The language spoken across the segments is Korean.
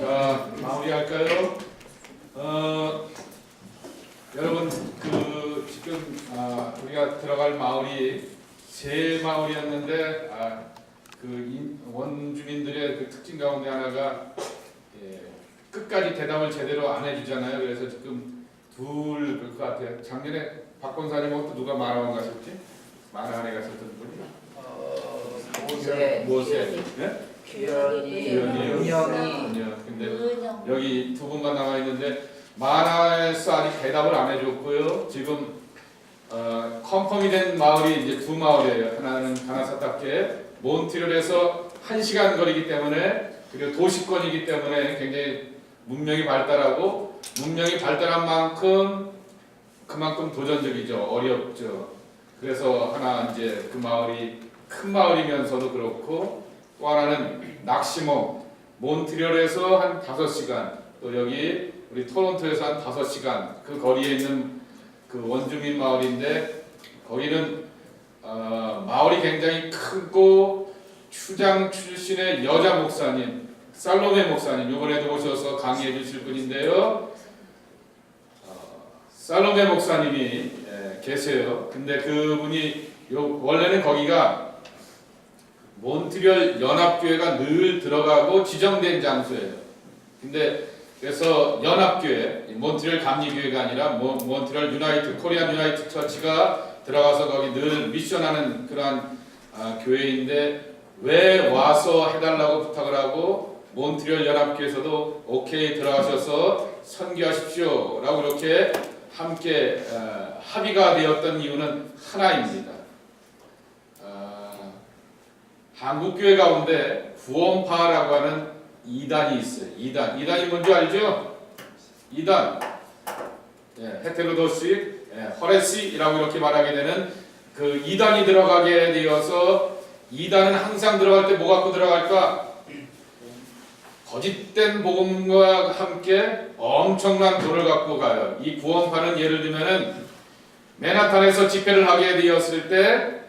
자, 마무리할까요? 어, 여러분 그 지금 아, 우리가 들어갈 마을이 세 마을이었는데 아, 그 인- 원주민들의 그 특징 가운데 하나가 예, 끝까지 대답을 제대로 안 해주잖아요. 그래서 지금 둘 그럴 것 같아요. 작년에 박 권사님하고 또 누가 마라원 가셨지? 마라원에 가셨던 분이? 모세, 모세. 네? 규현이? 은영이, 아니요. 근데 은영. 여기 두 분만 남아 있는데 마라에서 아직 대답을 안 해줬고요. 지금 어, 컨펌이 된 마을이 이제 두 마을이에요. 하나는 가나사타케, 몬트리올에서 한 시간 거리기 때문에 그리고 도시권이기 때문에 굉장히 문명이 발달하고 문명이 발달한 만큼 그만큼 도전적이죠. 어렵죠. 그래서 하나 이제 그 마을이 큰 마을이면서도 그렇고 또 하나는 낙시몽 몬트리올에서 한 5시간 또 여기 우리 토론토에서 한 5시간 그 거리에 있는 그 원주민 마을인데 거기는 어, 마을이 굉장히 크고 추장 출신의 여자 목사님 살로메 목사님 이번에도 오셔서 강의해 주실 분인데요. 어, 살로메 목사님이 예, 계세요. 근데 그분이 요, 원래는 거기가 몬트리올 연합교회가 늘 들어가고 지정된 장소예요. 근데 그래서 연합교회, 몬트리올 감리교회가 아니라 모, 몬트리올 유나이트, 코리안 유나이트 처치가 들어가서 거기 늘 미션하는 그러한 아, 교회인데 왜 와서 해달라고 부탁을 하고 몬트리올 연합교회에서도 오케이 들어가셔서 선교하십시오라고 이렇게 함께 어, 합의가 되었던 이유는 하나입니다. 아, 한국 교회 가운데 구원파라고 하는 이단이 있어요. 이단. 이단이 뭔지 알죠? 이단. 예, 헤테로도스, 예, 허레시라고 이렇게 말하게 되는 그 이단이 들어가게 되어서 이단은 항상 들어갈 때 뭐 갖고 들어갈까? 거짓된 복음과 함께 엄청난 돈을 갖고 가요. 이 구원파는 예를 들면은 맨하탄에서 집회를 하게 되었을 때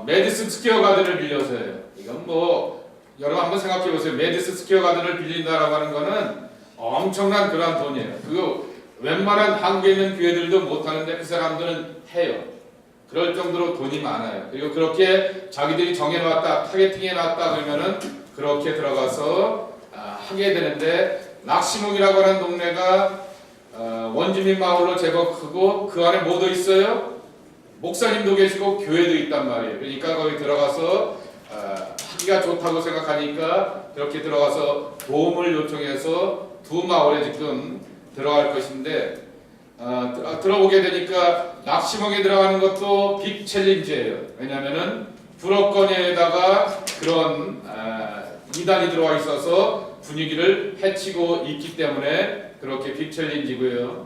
어, 메디슨 스퀘어 가든을 빌려서요. 이건 뭐 여러분 한번 생각해 보세요. 메디슨 스퀘어 가든을 빌린다라고 하는 거는 엄청난 그런 돈이에요. 그거 웬만한 한국에 있는 교회들도 못 하는데 그 사람들은 해요. 그럴 정도로 돈이 많아요. 그리고 그렇게 자기들이 정해놨다, 타겟팅해놨다 그러면은 그렇게 들어가서 아, 하게 되는데 낙시몽이라고 하는 동네가 어, 원주민 마을로 제법 크고 그 안에 뭐도 있어요? 목사님도 계시고 교회도 있단 말이에요. 그러니까 거기 들어가서 어, 하기가 좋다고 생각하니까 그렇게 들어가서 도움을 요청해서 두 마을에 지금 들어갈 것인데 어, 들- 아, 들어보게 되니까 납치몽에 들어가는 것도 빅 챌린지예요. 왜냐하면은 불어권에다가 그런 아, 이단이 들어와 있어서 분위기를 해치고 있기 때문에 그렇게 빅 챌린지고요.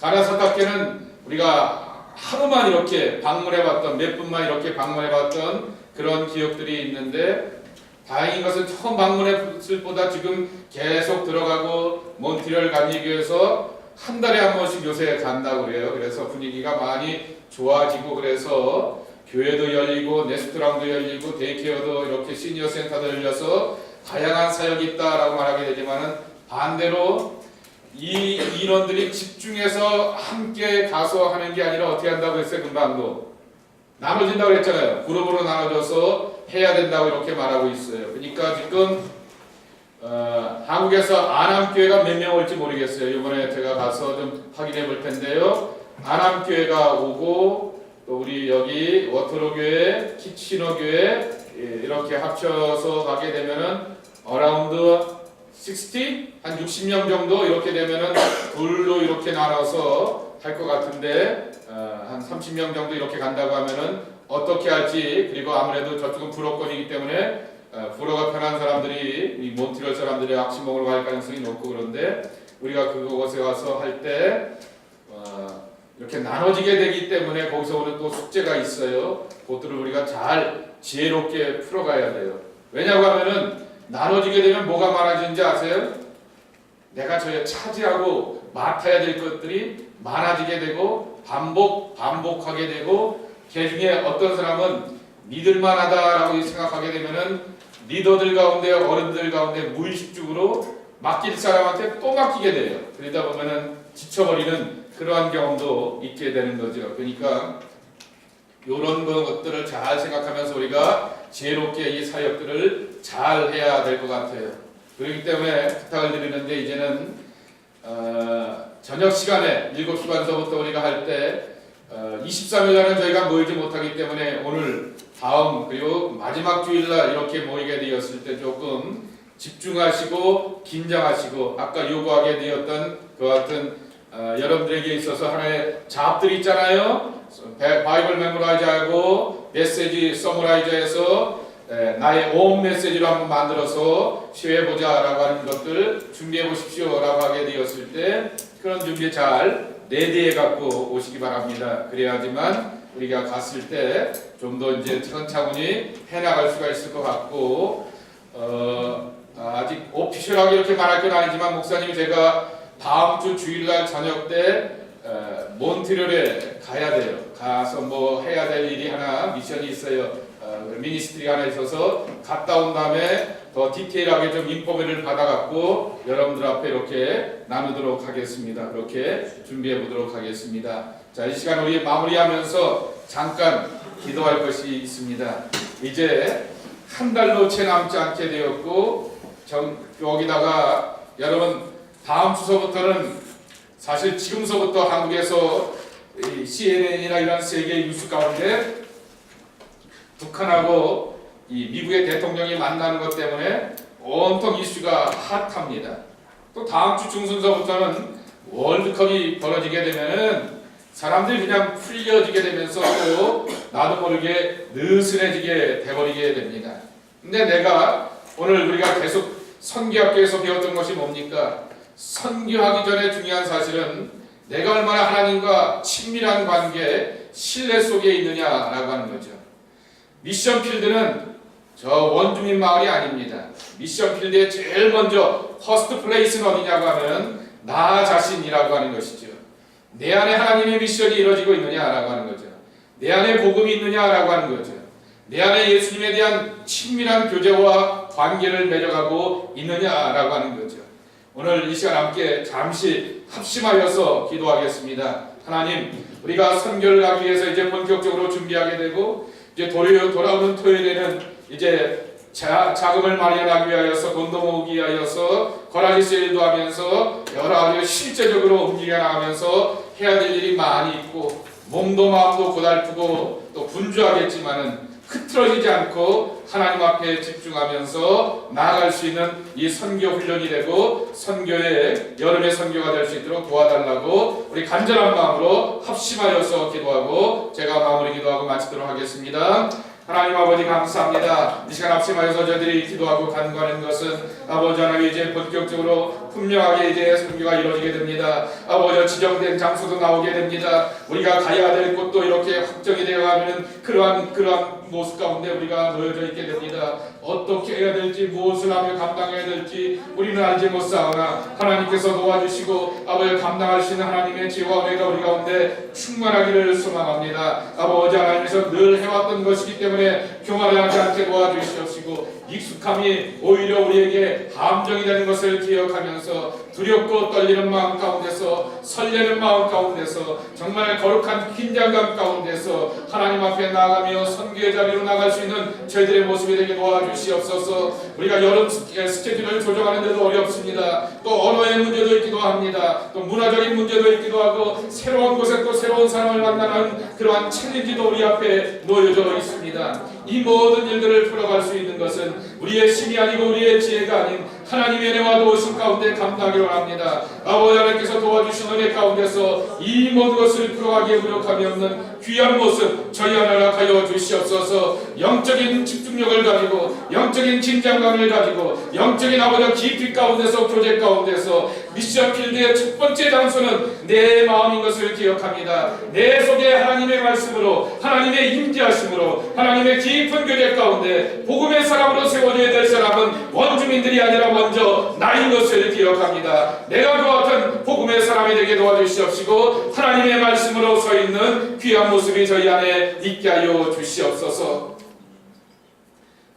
가나사타케는 우리가 하루만 이렇게 방문해봤던 몇 분만 이렇게 방문해봤던 그런 기억들이 있는데 다행인 것은 처음 방문했을 보다 지금 계속 들어가고 몬트리올 감리교에서 한 달에 한 번씩 요새 간다고 그래요. 그래서 분위기가 많이 좋아지고 그래서 교회도 열리고 레스토랑도 열리고 데이케어도 이렇게 시니어 센터도 열려서 다양한 사역이 있다라고 말하게 되지만은 반대로 이 인원들이 집중해서 함께 가서 하는 게 아니라 어떻게 한다고 했어요 금방도? 나눠진다고 그랬잖아요. 그룹으로 나눠져서 해야 된다고 이렇게 말하고 있어요. 그러니까 지금 어, 한국에서 안암교회가 몇 명 올지 모르겠어요. 이번에 제가 가서 좀 확인해 볼 텐데요. 안암교회가 오고 또 우리 여기 워터로 교회, 키치노 교회 예, 이렇게 합쳐서 가게 되면은 어라운드 60? 한 60명 정도 이렇게 되면은 둘로 이렇게 나눠서 할 것 같은데 어, 한 30명 정도 이렇게 간다고 하면은 어떻게 할지 그리고 아무래도 저쪽은 불어권이기 때문에 어, 불어가 편한 사람들이 이 몬트리올 사람들이 악시목으로 갈 가능성이 높고 그런데 우리가 그곳에 가서 할때 어, 이렇게 나눠지게 되기 때문에 거기서 오는 또 숙제가 있어요. 그것들을 우리가 잘 지혜롭게 풀어가야 돼요. 왜냐고 하면은 나눠지게 되면 뭐가 많아지는지 아세요? 내가 저에 차지하고 맡아야 될 것들이 많아지게 되고 반복 반복하게 되고 그 중에 어떤 사람은 믿을만하다라고 생각하게 되면은 리더들 가운데 어른들 가운데 무의식적으로 맡길 사람한테 또 맡기게 돼요. 그러다 보면은 지쳐버리는 그러한 경험도 있게 되는 거죠. 그러니까 이런 것들을 잘 생각하면서 우리가 지혜롭게 이 사역들을 잘 해야 될 것 같아요. 그렇기 때문에 부탁을 드리는데 이제는 어, 저녁 시간에 7시 반서부터 우리가 할때 어, 23일날은 저희가 모이지 못하기 때문에 오늘 다음 그리고 마지막 주일날 이렇게 모이게 되었을 때 조금 집중하시고 긴장하시고 아까 요구하게 되었던 그 같은 어, 여러분들에게 있어서 하나의 잡들이 있잖아요. 바- 바이블 메모라이즈 하고 메시지 서머라이저에서 에, 나의 온 메시지로 한번 만들어서 시해보자 라고 하는 것들 준비해 보십시오 라고 하게 되었을 때 그런 준비 잘 내디에 갖고 오시기 바랍니다. 그래야지만 우리가 갔을 때 좀 더 이제 차근차근히 해나갈 수가 있을 것 같고 어, 아직 오피셜하게 이렇게 말할 건 아니지만 목사님이 제가 다음 주 주일날 저녁 때 어, 몬트리올에 가야 돼요. 가서 뭐 해야 될 일이 하나 미션이 있어요. 어, 미니스트리 하나 있어서 갔다 온 다음에 더 디테일하게 좀 인포메를 받아갖고 여러분들 앞에 이렇게 나누도록 하겠습니다. 그렇게 준비해 보도록 하겠습니다. 자, 이 시간 우리 마무리하면서 잠깐 기도할 것이 있습니다. 이제 한 달도 채 남지 않게 되었고 정, 여기다가 여러분 다음 주서부터는 사실 지금서부터 한국에서 이 CNN이나 이런 세계 뉴스 가운데 북한하고 이 미국의 대통령이 만나는 것 때문에 온통 이슈가 핫합니다. 또 다음 주 중순서부터는 월드컵이 벌어지게 되면은 사람들이 그냥 풀려지게 되면서 또 나도 모르게 느슨해지게 돼버리게 됩니다. 근데 내가 오늘 우리가 계속 선교학교에서 배웠던 것이 뭡니까? 선교하기 전에 중요한 사실은 내가 얼마나 하나님과 친밀한 관계, 신뢰 속에 있느냐라고 하는 거죠. 미션 필드는 저 원주민 마을이 아닙니다. 미션 필드에 제일 먼저 퍼스트 플레이스는 어디냐고 하면 나 자신이라고 하는 것이죠. 내 안에 하나님의 미션이 이루어지고 있느냐라고 하는 거죠. 내 안에 복음이 있느냐라고 하는 거죠. 내 안에 예수님에 대한 친밀한 교제와 관계를 맺어가고 있느냐라고 하는 거죠. 오늘 이 시간 함께 잠시 합심하여서 기도하겠습니다. 하나님, 우리가 선교를 하기 위해서 이제 본격적으로 준비하게 되고 이제 돌아오는 토요일에는 이제 자, 자금을 마련하기 위하여서 돈도 모으기 위하여서 거라지 세일도 하면서 여러 가지 실제적으로 움직여 나가면서 해야 될 일이 많이 있고 몸도 마음도 고달프고 또 분주하겠지만은 흐트러지지 않고 하나님 앞에 집중하면서 나아갈 수 있는 이 선교 훈련이 되고 선교의 여름의 선교가 될 수 있도록 도와달라고 우리 간절한 마음으로 합심하여서 기도하고 제가 마무리 기도하고 마치도록 하겠습니다. 하나님 아버지 감사합니다. 이 시간 합심하여서 저들이 기도하고 간구하는 것은 아버지 하나님 이제 본격적으로 분명하게 이제 선교가 이루어지게 됩니다. 아버지 지정된 장소도 나오게 됩니다. 우리가 가야 될 곳도 이렇게 확정이 되어가는 그러한 그러한 모습 가운데 우리가 놓여져 있게 됩니다. 어떻게 해야 될지 무엇을 하며 감당해야 될지 우리는 알지 못사오나 하나님께서 도와주시고 아버지 있는 하나님의 지혜와 은혜가 우리 가운데 충만하기를 소망합니다. 아버지 하나님께서 늘 해왔던 것이기 때문에 교만하지 않게 도와주시옵시고 익숙함이 오히려 우리에게 함정이 되는 것을 기억하면서 두렵고 떨리는 마음 가운데서 설레는 마음 가운데서 정말 거룩한 긴장감 가운데서 하나님 앞에 나아가며 선교의 자리로 나갈 수 있는 저희들의 모습이 되게 도와주시옵소서. 우리가 여름 스케- 스케줄을 조정하는 데도 어렵습니다. 또 언어의 문제도 있기도 합니다. 또 문화적인 문제도 있기도 하고 새로운 곳에 또 새로운 사람을 만나는 그러한 챌린지도 우리 앞에 놓여져 있습니다 이 모든 일들을 풀어갈 수 있는 것은 우리의 힘이 아니고 우리의 지혜가 아닌 하나님의 은혜와 도우심 가운데 감당하기로 합니다. 아버지 하나님께서 도와주신 은혜 가운데서 이 모든 것을 풀어가기에 부족함이 없는 귀한 모습 저희 하나 허락하여 주시옵소서 영적인 집중력을 가지고 영적인 긴장감을 가지고 영적인 아버지 깊이 가운데서 교제 가운데서 미션 필드의 첫 번째 장소는 내 마음인 것을 기억합니다. 내 속에 하나님의 말씀으로 하나님의 임재하심으로 하나님의 깊은 교제 가운데 복음의 사람으로 세워 져야 될 사람은 원주민들이 아니라 먼저 나인 것을 기억합니다. 내가 그와 같은 복음의 사람이 되게 도와주시옵시고 하나님의 말씀으로 서 있는 귀한 모습이 저희 안에 있게 하여 주시옵소서.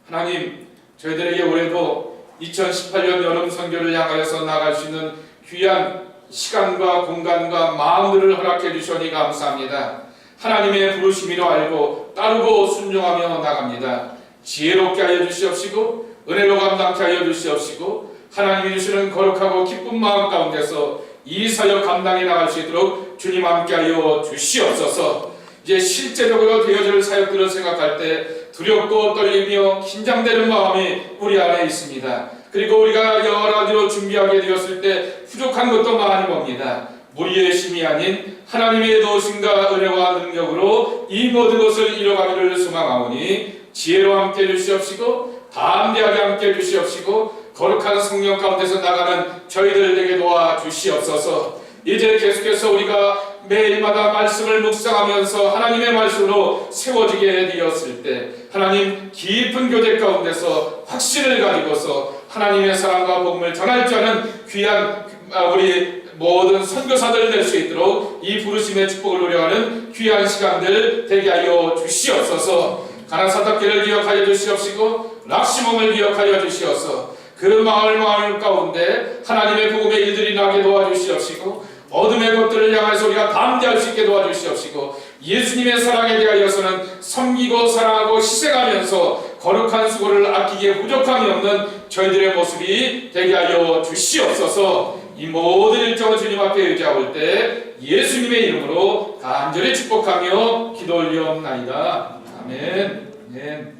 하나님 저희들에게 올해도 2018년 여름 선교를 향하여서 나갈 수 있는 귀한 시간과 공간과 마음들을 허락해 주셔니 감사합니다. 하나님의 부르심이로 알고 따르고 순종하며 나갑니다. 지혜롭게 하여 주시옵시고 은혜로 감당케 하여 주시옵시고 하나님이 주시는 거룩하고 기쁜 마음 가운데서 이 사역 감당해 나갈 수 있도록 주님 함께하여 주시옵소서. 이제 실제적으로 되어질 사역들을 생각할 때 두렵고 떨리며 긴장되는 마음이 우리 안에 있습니다. 그리고 우리가 여러 가지로 준비하게 되었을 때 부족한 것도 많이 봅니다. 무리의 힘이 아닌 하나님의 도우심과 은혜와 능력으로 이 모든 것을 이뤄가기를 소망하오니 지혜로 함께 해주시옵시고 담대하게 함께 해주시옵시고 거룩한 성령 가운데서 나가는 저희들에게 도와 주시옵소서. 이제 계속해서 우리가 매일마다 말씀을 묵상하면서 하나님의 말씀으로 세워지게 되었을 때 하나님 깊은 교제 가운데서 확신을 가지고서 하나님의 사랑과 복음을 전할 줄 아는 귀한 아, 우리 모든 선교사들 될수 있도록 이 부르심의 축복을 누려가는 귀한 시간들 되게 하여 주시옵소서. 가나사답기를 기억하여 주시옵시고 락시몽을 기억하여 주시옵소서. 그 마을 마을 가운데 하나님의 복음의 일들이 나게 도와주시옵시고 어둠의 것들을 향해서 우리가 담대할 수 있게 도와주시옵시고 예수님의 사랑에 대하여서는 섬기고 사랑하고 희생하면서 거룩한 수고를 아끼기에 부족함이 없는 저희들의 모습이 되게 하여 주시옵소서 이 모든 일정을 주님 앞에 의지하올 때 예수님의 이름으로 간절히 축복하며 기도 올리옵나이다. 아멘. 아멘.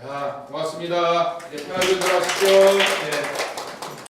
자 고맙습니다. 네, 편하게 들어가십시오. 네.